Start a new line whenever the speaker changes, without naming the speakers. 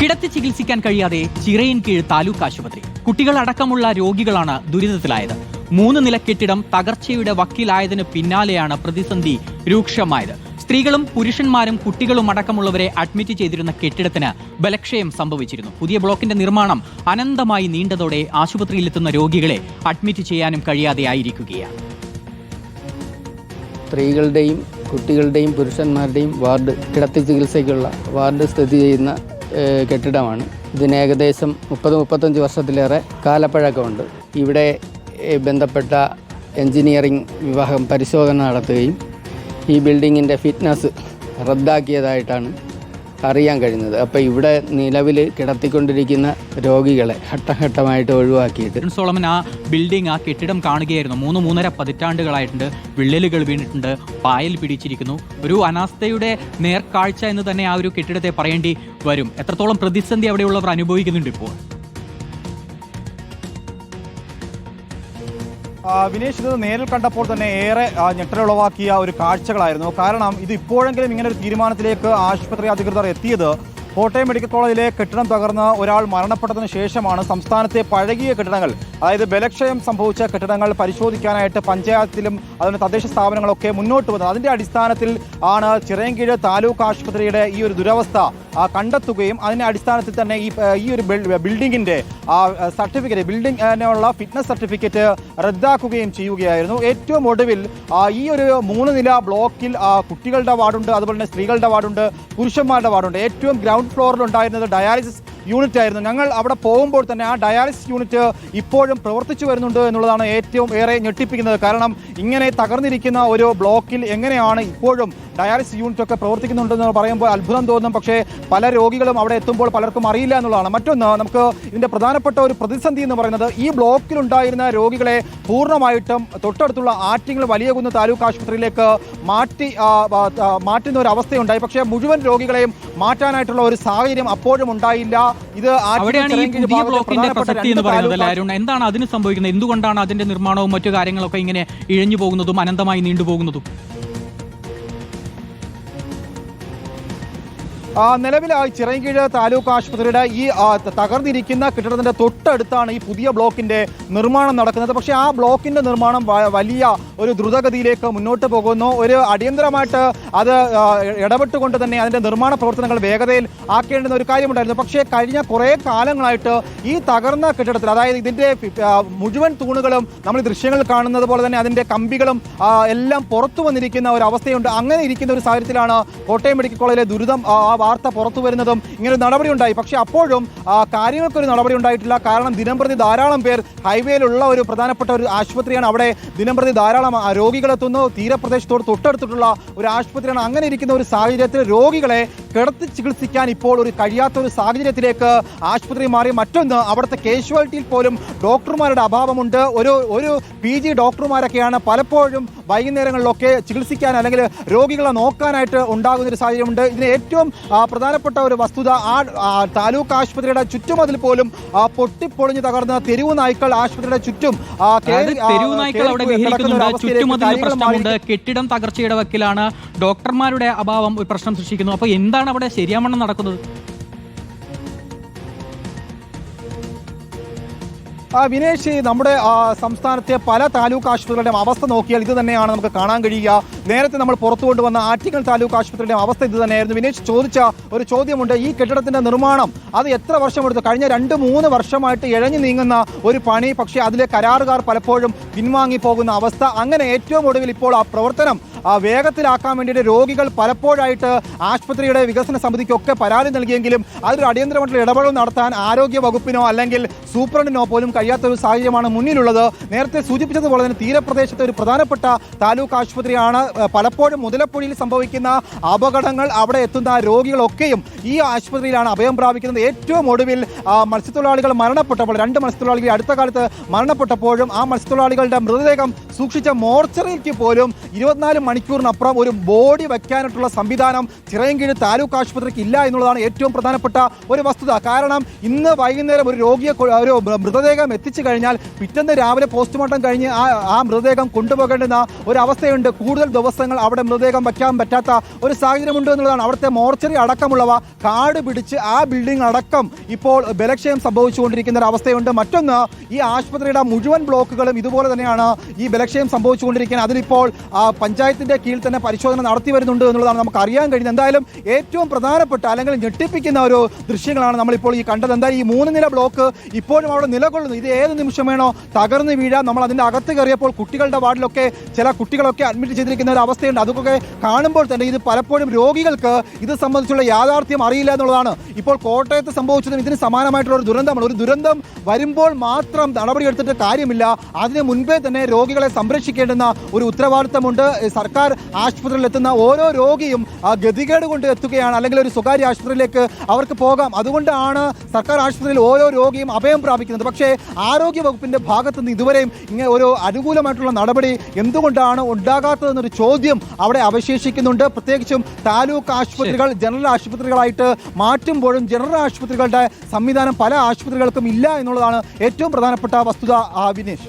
കിടത്തി ചികിത്സിക്കാൻ കഴിയാതെ ചിറയിൻ കീഴ് താലൂക്ക് ആശുപത്രി. കുട്ടികളടക്കമുള്ള രോഗികളാണ് ദുരിതത്തിലായത്. മൂന്ന് നില കെട്ടിടം തകർച്ചയുടെ വക്കീലായതിനു പിന്നാലെയാണ് പ്രതിസന്ധി രൂക്ഷമായത്. സ്ത്രീകളും പുരുഷന്മാരും കുട്ടികളും അടക്കമുള്ളവരെ അഡ്മിറ്റ് ചെയ്തിരുന്ന കെട്ടിടത്തിന് ബലക്ഷയം സംഭവിച്ചിരുന്നു. പുതിയ ബ്ലോക്കിന്റെ നിർമ്മാണം അനന്തമായി നീണ്ടതോടെ ആശുപത്രിയിലെത്തുന്ന രോഗികളെ അഡ്മിറ്റ് ചെയ്യാനും കഴിയാതെയായിരിക്കുകയാണ്
സ്ത്രീകളുടെയും കുട്ടികളുടെയും പുരുഷന്മാരുടെയും വാർഡ് കിടത്തി ചികിത്സയ്ക്കുള്ള വാർഡ് സ്ഥിതി ചെയ്യുന്ന കെട്ടിടമാണ്. ഇതിന് ഏകദേശം മുപ്പത് മുപ്പത്തഞ്ച് വർഷത്തിലേറെ കാലപ്പഴക്കമുണ്ട്. ഇവിടെ ബന്ധപ്പെട്ട എഞ്ചിനീയറിംഗ് വിഭാഗം പരിശോധന നടത്തുകയും ഈ ബിൽഡിങ്ങിന്റെ ഫിറ്റ്നസ് റദ്ദാക്കിയതായിട്ടാണ് അറിയാൻ കഴിഞ്ഞത് അപ്പോൾ ഇവിടെ നിലവിൽ കിടത്തിക്കൊണ്ടിരിക്കുന്ന രോഗികളെ ഘട്ടഘട്ടമായിട്ട് ഒഴിവാക്കിയിട്ട്.
സോളമൻ ആ ബിൽഡിംഗ് ആ കെട്ടിടം കാണുകയായിരുന്നു. മൂന്ന് മൂന്നര പതിറ്റാണ്ടുകളായിട്ടുണ്ട്. വിള്ളലുകൾ വീണിട്ടുണ്ട്. പായൽ പിടിച്ചിരിക്കുന്നു. ഒരു അനാസ്ഥയുടെ നേർക്കാഴ്ച എന്ന് തന്നെ ആ ഒരു കെട്ടിടത്തെ പറയേണ്ടി വരും. എത്രത്തോളം പ്രതിസന്ധി അവിടെയുള്ളവർ അനുഭവിക്കുന്നുണ്ട് ഇപ്പോൾ?
വിനേഷ് ഇത് നേരിൽ കണ്ടപ്പോൾ തന്നെ ഏറെ ഞെട്ടലുളവാക്കിയ ഒരു കാഴ്ചകളായിരുന്നു. കാരണം ഇത് ഇപ്പോഴെങ്കിലും ഇങ്ങനെ ഒരു തീരുമാനത്തിലേക്ക് ആശുപത്രി അധികൃതർ എത്തിയത് കോട്ടയം മെഡിക്കൽ കോളേജിലെ കെട്ടിടം തകർന്ന് ഒരാൾ മരണപ്പെട്ടതിന് ശേഷമാണ് സംസ്ഥാനത്തെ പഴകിയ കെട്ടിടങ്ങൾ അതായത് ബലക്ഷയം സംഭവിച്ച കെട്ടിടങ്ങൾ പരിശോധിക്കാനായിട്ട് പഞ്ചായത്തിലും അതിന് തദ്ദേശ സ്ഥാപനങ്ങളൊക്കെ മുന്നോട്ട് വന്നത്. അതിന്റെ അടിസ്ഥാനത്തിൽ ആണ് ചിറയൻകീഴ് താലൂക്ക് ആശുപത്രിയുടെ ഈ ഒരു ദുരവസ്ഥ കണ്ടെത്തുകയും അതിന്റെ അടിസ്ഥാനത്തിൽ തന്നെ ഈ ഈ ഒരു ബിൽ- ബിൽഡിങ്ങിന്റെ സർട്ടിഫിക്കറ്റ് ബിൽഡിംഗിനുള്ള ഫിറ്റ്നസ് സർട്ടിഫിക്കറ്റ് റദ്ദാക്കുകയും ചെയ്യുകയായിരുന്നു. ഏറ്റവും ഒടുവിൽ ഈ ഒരു മൂന്ന് നില ബ്ലോക്കിൽ കുട്ടികളുടെ വാർഡുണ്ട് അതുപോലെ തന്നെ സ്ത്രീകളുടെ വാർഡുണ്ട് പുരുഷന്മാരുടെ വാർഡുണ്ട്. ഏറ്റവും ഗ്രൗണ്ട് ഫ്ലോറിൽ ഉണ്ടായിരുന്നത് ഡയാലിസിസ് യൂണിറ്റ് ആയിരുന്നു. ഞങ്ങൾ അവിടെ പോകുമ്പോൾ തന്നെ ആ ഡയാലിസിസ് യൂണിറ്റ് ഇപ്പോഴും പ്രവർത്തിച്ചു വരുന്നുണ്ട് എന്നുള്ളതാണ് ഏറ്റവും ഏറെ ഞെട്ടിപ്പിക്കുന്നത്. കാരണം ഇങ്ങനെ തകർന്നിരിക്കുന്ന ഒരു ബ്ലോക്കിൽ എങ്ങനെയാണ് ഇപ്പോഴും ഡയാലിസിസ് യൂണിറ്റ് ഒക്കെ പ്രവർത്തിക്കുന്നുണ്ടെന്ന് പറയുമ്പോൾ അത്ഭുതം തോന്നും. പക്ഷേ പല രോഗികളും അവിടെ എത്തുമ്പോൾ പലർക്കും അറിയില്ല എന്നുള്ളതാണ്. മറ്റൊന്ന് നമുക്ക് ഇതിന്റെ പ്രധാനപ്പെട്ട ഒരു പ്രതിസന്ധി എന്ന് പറയുന്നത് ഈ ബ്ലോക്കിലുണ്ടായിരുന്ന രോഗികളെ പൂർണമായിട്ടും തൊട്ടടുത്തുള്ള ആറ്റിങ്ങൽ വലിയകുന്ന് താലൂക്ക് ആശുപത്രിയിലേക്ക് മാറ്റി മാറ്റുന്ന ഒരു അവസ്ഥയുണ്ടായി. പക്ഷേ മുഴുവൻ രോഗികളെയും മാറ്റാനായിട്ടുള്ള ഒരു സാഹചര്യം അപ്പോഴും ഉണ്ടായില്ല. ഇത്
അവിടെയാണ് ഈ പുതിയ ബ്ലോക്കിന്റെ പ്രസക്തി എന്ന് പറയുന്നത് അരുൺ? എന്താണ് അതിന് സംഭവിക്കുന്നത്? എന്തുകൊണ്ടാണ് അതിന്റെ നിർമ്മാണവും മറ്റു കാര്യങ്ങളൊക്കെ ഇങ്ങനെ ഇഴഞ്ഞു പോകുന്നതും അനന്തമായി നീണ്ടുപോകുന്നതും?
നിലവിൽ ആ ചിറയൻകീഴ് താലൂക്ക് ആശുപത്രിയുടെ ഈ തകർന്നിരിക്കുന്ന കെട്ടിടത്തിന്റെ തൊട്ടടുത്താണ് ഈ പുതിയ ബ്ലോക്കിന്റെ നിർമ്മാണം നടക്കുന്നത്. പക്ഷേ ആ ബ്ലോക്കിന്റെ നിർമ്മാണം വലിയ ഒരു ദ്രുതഗതിയിലേക്ക് മുന്നോട്ട് പോകുന്നു. ഒരു അടിയന്തരമായിട്ട് അത് ഇടപെട്ടുകൊണ്ട് തന്നെ അതിന്റെ നിർമ്മാണ പ്രവർത്തനങ്ങൾ വേഗതയിൽ ആക്കേണ്ടുന്ന ഒരു കാര്യമുണ്ടായിരുന്നു. പക്ഷേ കഴിഞ്ഞ കുറേ കാലങ്ങളായിട്ട് ഈ തകർന്ന കെട്ടിടത്തിൽ അതായത് ഇതിന്റെ മുഴുവൻ തൂണുകളും നമ്മൾ ദൃശ്യങ്ങൾ കാണുന്നത് പോലെ തന്നെ അതിന്റെ കമ്പികളും എല്ലാം പുറത്തു വന്നിരിക്കുന്ന ഒരു അവസ്ഥയുണ്ട്. അങ്ങനെ ഇരിക്കുന്ന ഒരു സാഹചര്യത്തിലാണ് കോട്ടയം മെഡിക്കൽ കോളേജിലെ ദുരിതം വാർത്ത പുറത്തു വരുന്നതും ഇങ്ങനെ നടപടി ഉണ്ടായി. പക്ഷേ അപ്പോഴും കാര്യങ്ങൾക്കൊരു നടപടി ഉണ്ടായിട്ടില്ല. കാരണം ദിനംപ്രതി ധാരാളം പേർ ഹൈവേയിലുള്ള ഒരു പ്രധാനപ്പെട്ട ഒരു ആശുപത്രിയാണ് അവിടെ. ദിനംപ്രതി ധാരാളം രോഗികളെത്തുന്നു തീരപ്രദേശത്തോട് തൊട്ടടുത്തിട്ടുള്ള ഒരു ആശുപത്രിയാണ്. അങ്ങനെ ഇരിക്കുന്ന ഒരു സാഹചര്യത്തിൽ രോഗികളെ കിടത്തി ചികിത്സിക്കാൻ ഇപ്പോൾ ഒരു കഴിയാത്ത ഒരു സാഹചര്യത്തിലേക്ക് ആശുപത്രി മാറി മറ്റൊന്ന് അവിടുത്തെ കാഷ്വാലിറ്റിയിൽ പോലും ഡോക്ടർമാരുടെ അഭാവമുണ്ട്. ഒരു ഒരു പി ജി ഡോക്ടർമാരൊക്കെയാണ് പലപ്പോഴും വൈകുന്നേരങ്ങളിലൊക്കെ ചികിത്സിക്കാൻ അല്ലെങ്കിൽ രോഗികളെ നോക്കാനായിട്ട് ഉണ്ടാകുന്ന ഒരു സാഹചര്യമുണ്ട്. ഇതിന് ഏറ്റവും പ്രധാനപ്പെട്ട ഒരു വസ്തുത ആ താലൂക്ക് ആശുപത്രിയുടെ ചുറ്റുമതിൽ പോലും പൊട്ടിപ്പൊളിഞ്ഞ് തകർന്ന തെരുവ് നായ്ക്കൾ ആശുപത്രിയുടെ ചുറ്റും
തെരുവ് നായ്ക്കൾ അവിടെ വിഹരിക്കുന്നുണ്ട്. ചുറ്റുമതിൽ പ്രശ്നമുണ്ട്. കെട്ടിടം തകർച്ചയുടെ വക്കിലാണ് ഡോക്ടർമാരുടെ അഭാവം ഒരു പ്രശ്നം സൃഷ്ടിക്കുന്നു അപ്പൊ എന്താണ് അവിടെ ശരിയാവണ്ണം നടക്കുന്നത്?
വിനേഷ് നമ്മുടെ സംസ്ഥാനത്തെ പല താലൂക്ക് ആശുപത്രികളുടെയും അവസ്ഥ നോക്കിയാൽ ഇത് തന്നെയാണ് നമുക്ക് കാണാൻ കഴിയുക. നേരത്തെ നമ്മൾ പുറത്തു കൊണ്ടുവന്ന ആറ്റിങ്ങൽ താലൂക്ക് ആശുപത്രിയുടെ അവസ്ഥ ഇത് തന്നെയായിരുന്നു. വിനേഷ് ചോദിച്ച ഒരു ചോദ്യമുണ്ട്. ഈ കെട്ടിടത്തിന്റെ നിർമ്മാണം അത് എത്ര വർഷം എടുത്തു? കഴിഞ്ഞ രണ്ട് മൂന്ന് വർഷമായിട്ട് ഇഴഞ്ഞു നീങ്ങുന്ന ഒരു പണി പക്ഷേ അതിലെ കരാറുകാർ പലപ്പോഴും പിൻവാങ്ങി പോകുന്ന അവസ്ഥ. അങ്ങനെ ഏറ്റവും ഒടുവിൽ ഇപ്പോൾ ആ പ്രവർത്തനം വേഗത്തിലാക്കാൻ വേണ്ടിയിട്ട് രോഗികൾ പലപ്പോഴായിട്ട് ആശുപത്രിയുടെ വികസന സമിതിക്കൊക്കെ പരാതി നൽകിയെങ്കിലും അതൊരു അടിയന്തരമായിട്ടുള്ള ഇടപെടൽ നടത്താൻ ആരോഗ്യ വകുപ്പിനോ അല്ലെങ്കിൽ സൂപ്രണ്ടിനോ പോലും കഴിയാത്ത ഒരു സാഹചര്യമാണ് മുന്നിലുള്ളത്. നേരത്തെ സൂചിപ്പിച്ചതുപോലെ തന്നെ തീരപ്രദേശത്തെ ഒരു പ്രധാനപ്പെട്ട താലൂക്ക് ആശുപത്രിയാണ്. പലപ്പോഴും മുതലപ്പുഴയിൽ സംഭവിക്കുന്ന അപകടങ്ങൾ അവിടെ എത്തുന്ന രോഗികളൊക്കെയും ഈ ആശുപത്രിയിലാണ് അഭയം പ്രാപിക്കുന്നത്. ഏറ്റവും ഒടുവിൽ മത്സ്യത്തൊഴിലാളികൾ മരണപ്പെട്ടപ്പോൾ രണ്ട് മത്സ്യത്തൊഴിലാളികൾ അടുത്ത കാലത്ത് മരണപ്പെട്ടപ്പോഴും ആ മത്സ്യത്തൊഴിലാളികളുടെ മൃതദേഹം സൂക്ഷിച്ച മോർച്ചറിക്ക് പോലും ഇരുപത്തിനാല് മണിക്കൂറിനപ്പുറം ഒരു ബോഡി വയ്ക്കാനായിട്ടുള്ള സംവിധാനം ചിറയൻകീഴ് താലൂക്ക് ആശുപത്രിക്ക് ഇല്ല എന്നുള്ളതാണ് ഏറ്റവും പ്രധാനപ്പെട്ട ഒരു വസ്തുത. കാരണം ഇന്ന് വൈകുന്നേരം ഒരു രോഗിയെ ഒരു മൃതദേഹം എത്തിച്ചു കഴിഞ്ഞാൽ പിറ്റേന്ന് രാവിലെ പോസ്റ്റ്മോർട്ടം കഴിഞ്ഞ് ആ ആ മൃതദേഹം കൊണ്ടുപോകേണ്ടുന്ന ഒരു അവസ്ഥയുണ്ട് കൂടുതൽ ദിവസങ്ങൾ അവിടെ മൃതദേഹം വയ്ക്കാൻ പറ്റാത്ത ഒരു സാഹചര്യമുണ്ട് എന്നുള്ളതാണ് അവിടുത്തെ മോർച്ചറി അടക്കമുള്ളവ കാട് പിടിച്ച് ആ ബിൽഡിംഗ് അടക്കം ഇപ്പോൾ ബലക്ഷയം സംഭവിച്ചുകൊണ്ടിരിക്കുന്ന ഒരു അവസ്ഥയുണ്ട് മറ്റൊന്ന് ഈ ആശുപത്രിയുടെ മുഴുവൻ ബ്ലോക്കുകളും ഇതുപോലെ തന്നെയാണ് ഈ ബലക്ഷയം സംഭവിച്ചുകൊണ്ടിരിക്കുന്നത് അതിലിപ്പോൾ ആ, പഞ്ചായത്തിന്റെ കീഴിൽ തന്നെ പരിശോധന നടത്തി വരുന്നുണ്ട് എന്നുള്ളതാണ് നമുക്ക് അറിയാൻ കഴിയുന്നത്. എന്തായാലും ഏറ്റവും പ്രധാനപ്പെട്ട അല്ലെങ്കിൽ ഞെട്ടിപ്പിക്കുന്ന ഒരു ദൃശ്യങ്ങളാണ് നമ്മളിപ്പോൾ ഈ കണ്ടത്. എന്തായാലും ഈ മൂന്ന് നില ബ്ലോക്ക് ഇപ്പോഴും അവിടെ നിലകൊള്ളുന്നു. ഇത് ഏത് നിമിഷം വേണോ തകർന്ന് വീഴാൻ നമ്മൾ അതിന്റെ അകത്ത് കയറിയപ്പോൾ കുട്ടികളുടെ വാർഡിലൊക്കെ ചില കുട്ടികളൊക്കെ അഡ്മിറ്റ് ചെയ്തിരിക്കുന്ന ഒരു അവസ്ഥയുണ്ട്. അതൊക്കെ കാണുമ്പോൾ തന്നെ ഇത് പലപ്പോഴും രോഗികൾക്ക് ഇത് സംബന്ധിച്ചുള്ള യാഥാർത്ഥ്യം അറിയില്ല എന്നുള്ളതാണ്. ഇപ്പോൾ കോട്ടയത്ത് സംഭവിച്ചതും ഇതിന് സമാനമായിട്ടുള്ള ഒരു ദുരന്തമാണ്. ഒരു ദുരന്തം വരുമ്പോൾ മാത്രം നടപടിയെടുത്തിട്ട് കാര്യമില്ല. അതിന് മുൻപേ തന്നെ രോഗികളെ സംരക്ഷിക്കേണ്ടുന്ന ഒരു ഉത്തരവാദിത്തമുണ്ട്. സർക്കാർ ആശുപത്രിയിൽ എത്തുന്ന ഓരോ രോഗിയും ഗതികേട് കൊണ്ട് എത്തുകയാണ്. അല്ലെങ്കിൽ ഒരു സ്വകാര്യ ആശുപത്രിയിലേക്ക് അവർക്ക് പോകാം. അതുകൊണ്ടാണ് സർക്കാർ ആശുപത്രിയിൽ ഓരോ രോഗിയും അഭയം പ്രാപിക്കുന്നത്. പക്ഷേ ആരോഗ്യ വകുപ്പിന്റെ ഭാഗത്തു നിന്ന് ഇതുവരെയും ഇങ്ങനെ ഒരു അനുകൂലമായിട്ടുള്ള നടപടി എന്തുകൊണ്ടാണ് ഉണ്ടാകാത്തതെന്നൊരു ചോദ്യം അവിടെ അവശേഷിക്കുന്നുണ്ട്. പ്രത്യേകിച്ചും താലൂക്ക് ആശുപത്രികൾ ജനറൽ ആശുപത്രികളായിട്ട് മാറ്റുമ്പോഴും ജനറൽ ആശുപത്രികളുടെ സംവിധാനം പല ആശുപത്രികൾക്കും ഇല്ല എന്നുള്ളതാണ് ഏറ്റവും പ്രധാനപ്പെട്ട വസ്തുത. വിനേഷ്.